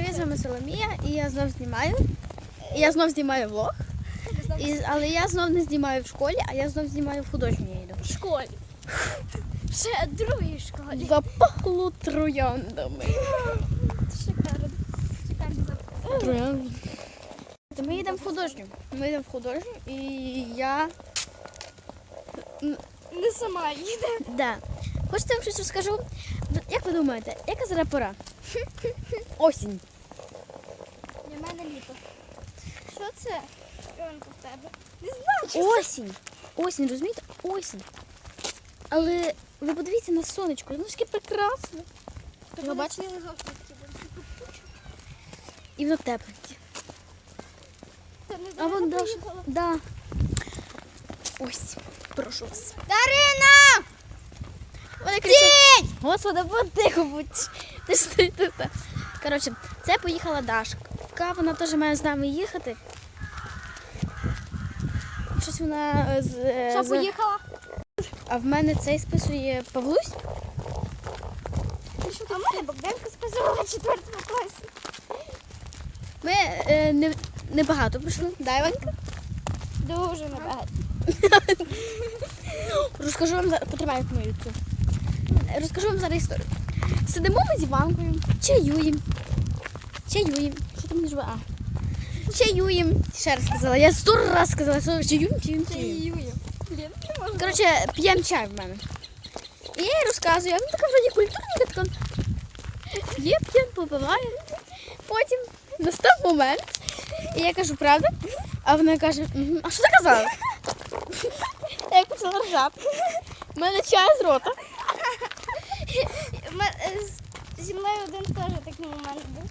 Привіт, з вами Соломія, і я знов знімаю. І я знов знімаю влог. І, але я знов не знімаю в школі, а я знов знімаю в художній. В школі. Ще в другій школі. Запахло трояндами. Шикарно. Шикарно. Троянди. Ми йдемо в художню. Ми йдемо в художню і я. Не сама їде. Да. Хочете я вам щось розкажу? Як ви думаєте, яка зараз пора? Осінь. Для мене літо. Що це? Ронка в тебе. Не знаю. Осінь. Осінь, розумієте? Осінь. Але ви подивіться на сонечко, воно ж таке прекрасне. Ви бачите? не зовсім такі були. І воно тепленьке. Це не А вон Даша. поїхала. Да. Ось, прошу вас. Дарина! Вони кричать. Господи, будь тихо будь. Ти ж ти тут. Коротше, це поїхала Дашка. Вона теж має з нами їхати. Щось вона е, з. е, Що з- поїхала? А в мене цей списує Павлусь. А в мене Богданка списувала в четвертому класі. Ми е, не, не багато прийшли. Да, Іванка? Дуже небагато. Розкажу вам. Потримайте мою цю. Розкажу вам зараз історію. Сидимо ми з Іванкою, чаюємо. Чаюємо. Що там не живе? А. Чаюємо. Ще раз сказала. Я сто раз сказала, що чаюємо, чаюємо, чаюємо. Коротше, п'ємо чай в мене. І я їй розказую, а вона така вроді культурненька, така п'є, п'є, попиває. Потім настав момент, і я кажу, правда? А вона каже, «Мгм, а що ти казала? Я почала ржати. У мене чай з рота. Е, Зі мною один теж такий момент був.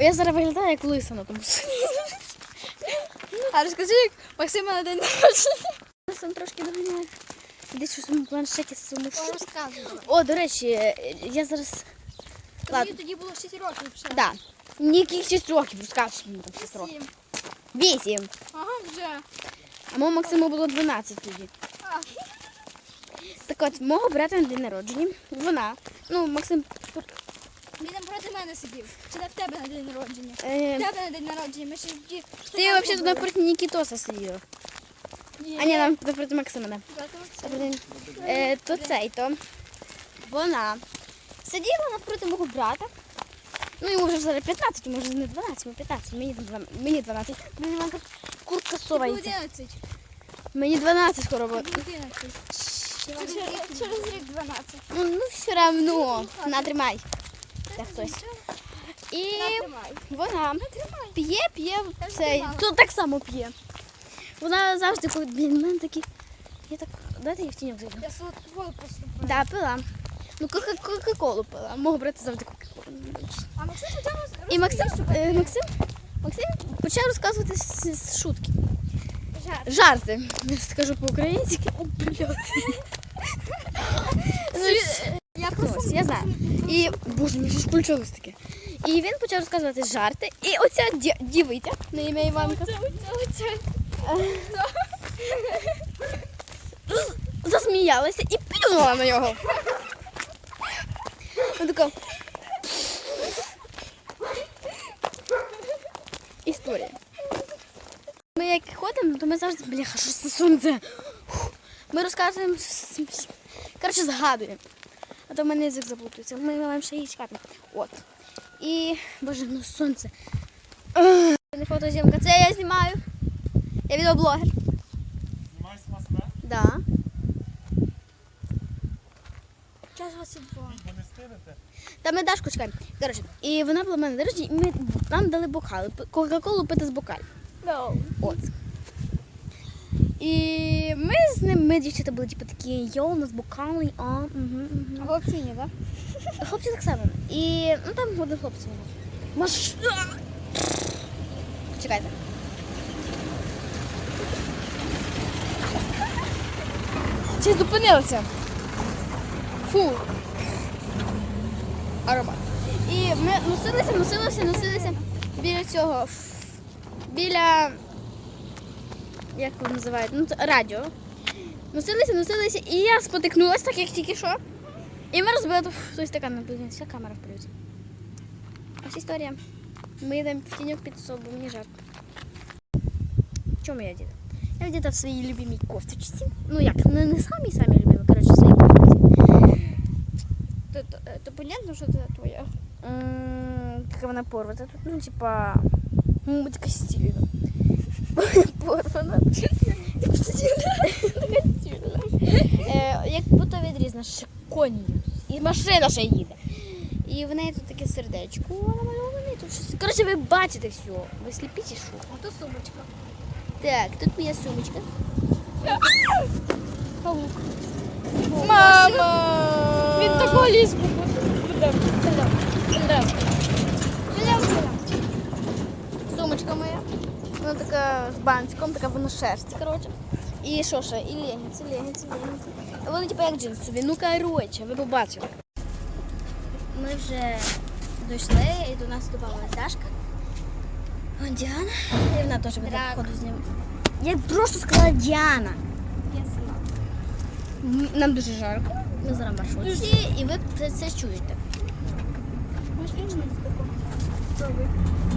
Я зараз виглядаю як лиса на тому. А розкажи, як Максима на день народження. Сам трошки доганяю. Десь щось у планшеті суму. О, до речі, я зараз. Тобі Ладно. тоді було 6 років ще. Да. Ніяких 6 років, розкажеш мені там 6 років. Сім. 8. Ага, вже. А мого Максиму було 12 тоді. А, Так от, мого брата на день народження. Вона. Ну, Максим. Він там проти мене сидів. Чи не в тебе на день народження? Е, В тебе на день народження. Ми ще тоді... ти взагалі напроти Нікітоса сиділа. Ні. А ні, нам напроти Максима, да. Проти Максима. Е, то цей, то. Вона сиділа навпроти мого брата. Ну, йому вже зараз 15, може не 12, йому 15, мені 12. Мені 12. Блін, Іванка, куртка Тобі совається. 11. Мені 12 скоро буде. Тобі 11. Через, через рік 12. Ну, ну все одно. На, тримай. Хтось. І вона п'є, п'є цей. То так само п'є. Вона завжди, коли блін, мене такі. Я так. Дайте я в тіньок зайду. Я воду поступаю. Да, пила. Ну, кока- кока-колу пила. Мого брата завжди кока-колу. А Максим почав І Максим, е, Максим, Максим почав розказувати з, шутки. Жарт. Жарти. Я скажу по-українськи. О, блядь. Ну, Я Ось, я знаю. І, боже, мені ж включилось таке. І він почав розказувати жарти. І оця ді- дівиця на ім'я Іванка засміялася і плюнула на нього. Вона така. Історія. Ми як ходимо, то ми завжди, бляха, що це сонце. Ми розказуємо, с- с- коротше, згадуємо. А то в мене язик заплутується. Ми маємо ще її чекати. От. І, боже, ну сонце. Ugh. Не фотозйомка, це я знімаю. Я відеоблогер. Знімай сама себе, Да. Час 22. бо не стинете. Та ми Дашку чекаємо. Коротше, і вона була в мене на і ми нам дали бокали. Кока-колу пити з бокалів. No. От. І ми з ним, ми дівчата були типу такі, йо, у нас бокали, а, угу, угу. Хлопці ні, так? Хлопці так само. І ну там один хлопець був. Маш... Чекайте. Чи зупинилися? Фу. Аромат. І ми носилися, носилися, носилися біля цього. Біля. Як воно називають? Ну, радіо. Носилися, носилися, і я спотикнулася, так як тільки що. І ми розбили той стакан на вся камера в плюсі. Ось історія. Ми йдемо в тіньок під собою, мені жарко. Чому я діда? Я діда в своїй любимій кофточці. Ну як, не, не самі самі любимі, коротше, в своїй кофточці. То, то, е, то понятно, що це твоя. Така вона порвата. Тут, ну, типа, ну, така стильна. Порвана. Е, Як будто відрізна, ще коні. І машина ще їде. І в неї тут таке сердечко намальоване. Тут щось. Коротше, ви бачите все. Ви сліпі чи що? А то сумочка. Так, тут моя сумочка. Павук. Мама! Він такого ліску буде. Сумочка моя. Вона така з бантиком, така вона шерсть, коротше. І що ще? І легінці, легінці, легінці. Вони типу як джинсові. Ну коротше, ви побачили. Ми вже дійшли і до нас додавалась Дашка. Вон Діана. І вона теж буде походу з ним. Я просто сказала Діана. Я сама. Нам дуже жарко. Ми зараз маршрутці, і ви це, це чуєте.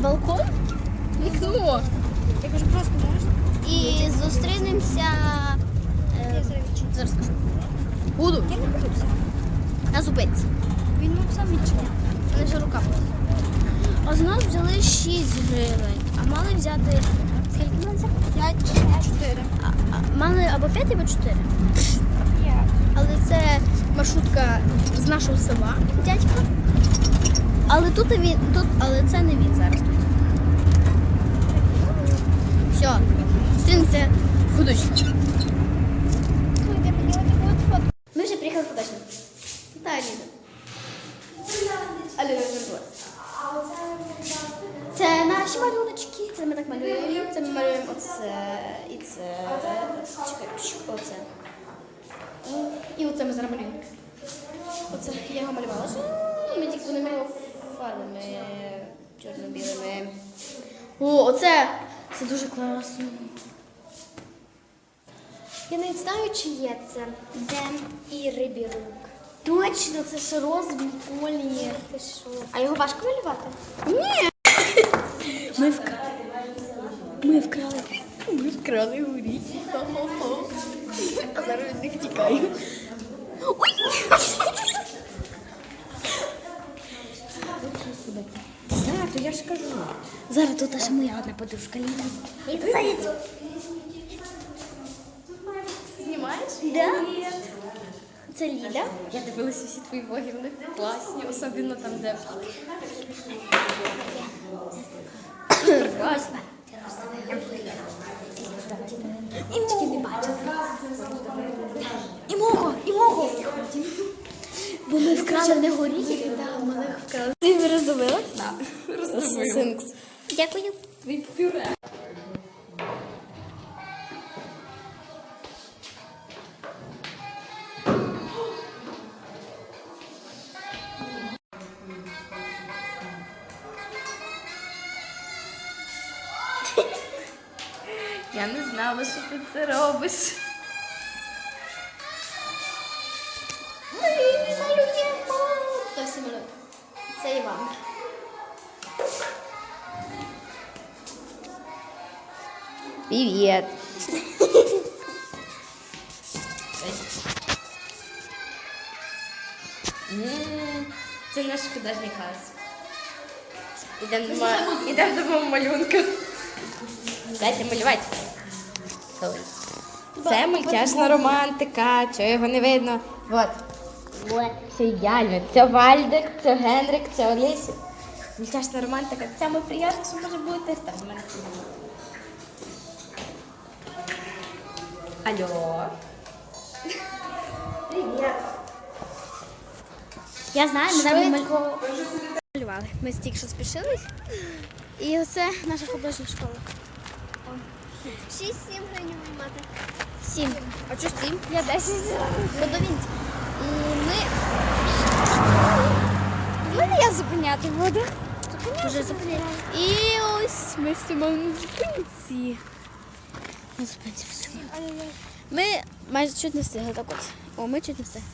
Балкон? Вікно. Я кажу, просто можеш? І зустрінемося. е, зараз скажу. Буду. Я не боюся. На зупинці. Він мав сам відчиняв. Мене вже рука. болить. А з нас взяли 6 гривень, а мали взяти. Скільки мали взяти? П'ять, чотири. А, а, мали або 5, або 4. Але це маршрутка з нашого села, дядька. Але тут він, тут, але це не він зараз. Все. Зустрінемося в художні. Слухайте, мені от таку от фотку. Ми вже приїхали в художню. Та Аліна. Аліна Журбо. Це наші малюночки. Це ми так малюємо. Це ми малюємо оце і це. Чекай, оце. І оце ми зараз малюємо. Оце я його малювала. Ми тільки його фарбами чорно-білими. О, оце! Це дуже класно. Я не знаю, чи є це. Дем і рибірук. Точно, це ж розовий колір. Ти що? А його важко малювати? Ні. Ми вкрали. Ми вкрали. Ми вкрали горі. А зараз від них тікаю. Ой! Так, то я ж кажу. Зараз тут аж моя одна подружка Ліна. І заяць. Знімаєш? Да? Це Ліля. Я дивилася всі твої влоги, вони класні, особливо там, де Розва. І мого. І мого, і мого. Бо ми вкрали не горіхи, да, ми їх вкрали. Ти роздобила? Так. Роздобила. Дякую. пюре. Я не знала, що ти це робиш. Привіт. Це наш художній клас. Ідемо до, ма- до мого малюнка. Дайте малювати. Це мультяшна романтика, чого його не видно. Вот. Все ідеально. Це Вальдик, це Генрик, це Олесі. Мультяшна романтика. Це ми приємно, що може бути там в мене. Алло. Привіт. Я знаю, ми там малювали. Ми стільки що спішились. І оце наша художня школа. 6-7 гривень мати. Сім. А що сім? Я 10. Подивіться. І ми Мене я зупиняти буду. вже зупинили. І ось ми стоїмо на зупинці. Ми майже чуть не встигли так от. О, ми чуть не встигли.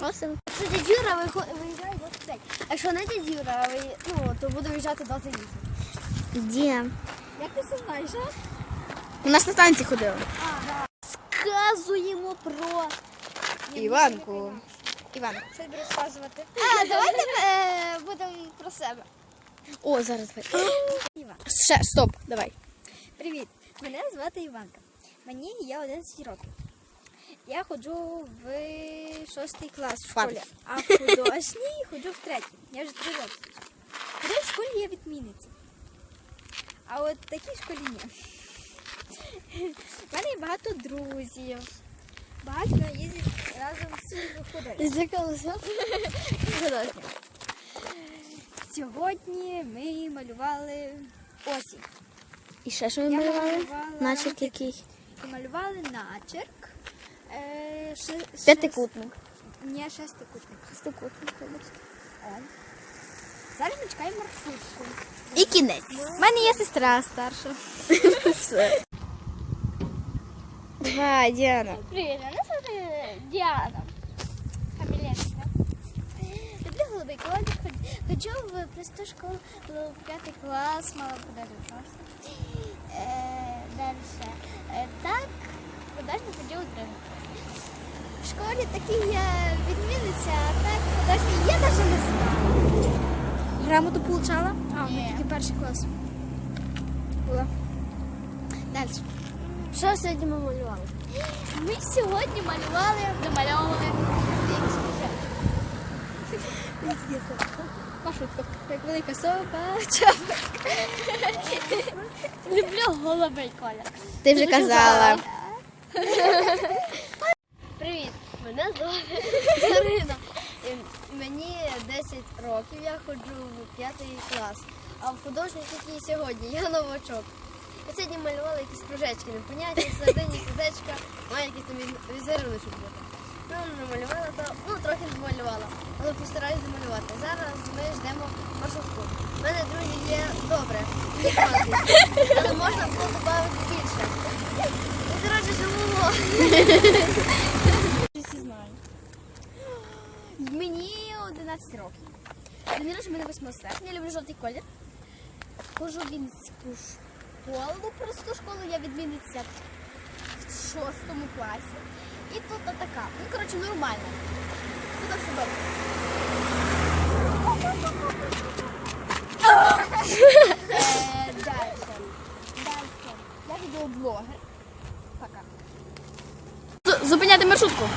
Просимо. Якщо дядь Юра виїжджає 25. А якщо не дядь Юра, ви- ну, то буде виїжджати 28. Де? Як ти це знаєш, а? У нас на станції ходили. Сказуємо про... Іванку. Іванку. Щось розказувати. А, давайте е, будемо про себе. О, зараз давай. Ще, стоп, давай. Привіт, мене звати Іванка. Мені є 11 років. Я ходжу в шостий клас в школі, а в художній ходжу в третій. Я вже три роки. В школі я відмінниця. А от в такій школі ні. У мене є багато друзів. Багато їздять разом з художником. Злякалася? Сьогодні ми малювали осінь. І ще що ми малювали? Начерк який? Малювали начерк. Е, ши- П'ятикутник. Ні, шестикутник. Шестикутник, вибачте. О. Зараз ми чекаємо маршрутку. І кінець. У мене є сестра старша. Все. Давай, Діана. Привіт, мене звати Діана. Хамілєнська. Люблю голубий колір. Ходжу в просту школу в п'ятий клас, мала шостий. Е, далі. Е, так, художник ходжу у другий клас. В школі такий я відмінниця, а так художник я навіть не знаю. Грамоту получала? А, Ні. тільки перший клас. Була. Далі. Що сьогодні ми малювали? Ми сьогодні малювали, домальовували Маршрутку. Як велика собача. Люблю голубий колір. Ти вже казала. Привіт, мене звати Дарина. Мені 10 років, я ходжу в п'ятий клас. А в художник який сьогодні, я новачок. Я сьогодні малювала якісь кружечки, непонятні, всередині кружечка, має якісь там візерунок бути. Ну, намалювала то, ну трохи намалювала, але постараюсь домалювати. Зараз ми ждемо маршрутку. У мене друзі є добре, але можна було додати більше. І, коротше, живемо. Всі знають. Мені 11 років. Народження мене 8 серпня, я люблю жовтий колір. Хожу в Вінську школу, просту школу, я відмінниця в шостому класі. І тут така. Ну, коротше, нормально. Тут все добре. Е, Дальше. Дальше. Я відеоблогер. Пока. Зупиняти маршрутку.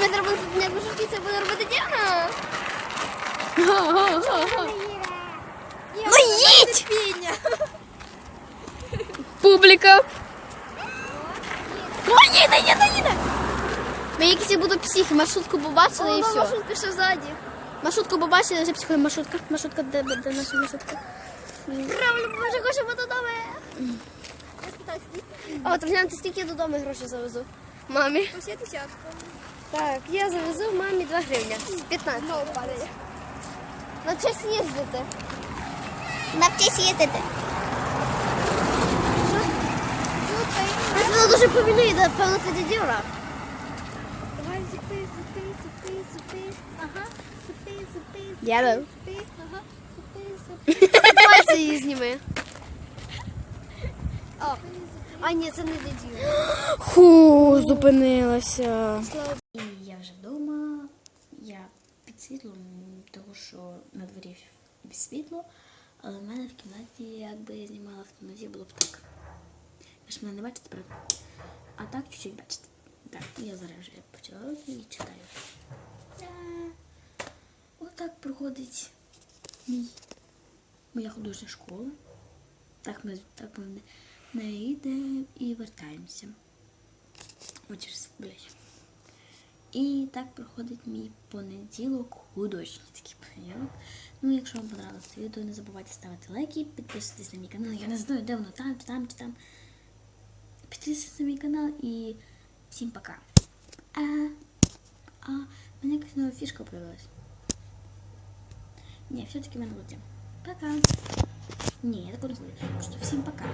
Ми треба зупиняти маршрутки, це буде робити Діана. Ну їдь! Публіка. Ой, їде, їде, їде. Ми якісь будуть психи, маршрутку побачили і все. Маршрутка ще ззаді. Маршрутку побачили, вже психує маршрутка. Маршрутка, де, де наша маршрутка? Правильно, ми вже хочемо додому. А от гляньте, скільки я додому грошей завезу. Мамі. Я десятку. Так, я завезу мамі 2 гривня. 15. Знову падає. Навчись їздити. Навчись їздити. Було дуже повільно йде, певно, це дідюра. Давай зупи, зупи, зупи, зупи. Ага. Зупи, зупи, зупи. Ага. Зупи, зупи. Пальці її зніми. О. А ні, це не дідюра. Ху, зупинилася. І я вже вдома, я під світлом, тому що на дворі світло, але в мене в кімнаті, якби я знімала в темноті, було б так. Ви ж мене не бачите, правда? А так чуть-чуть бачите. Так, я зараз вже почала і читаю. Та, Отак проходить мій, моя художня школа. Так ми, так ми не йдемо і вертаємося. Отже, блядь. І так проходить мій понеділок, художній такий понеділок. Ну, якщо вам понравилось це відео, не забувайте ставити лайки, підписуйтесь на мій канал. Я не знаю, де воно там, чи там, чи там. Підписуйтесь на мій канал і всім пока. А, а, в мене якась нова фішка появилась. Ні, все-таки в мене буде. Пока. Ні, я так не буду. Просто всім пока.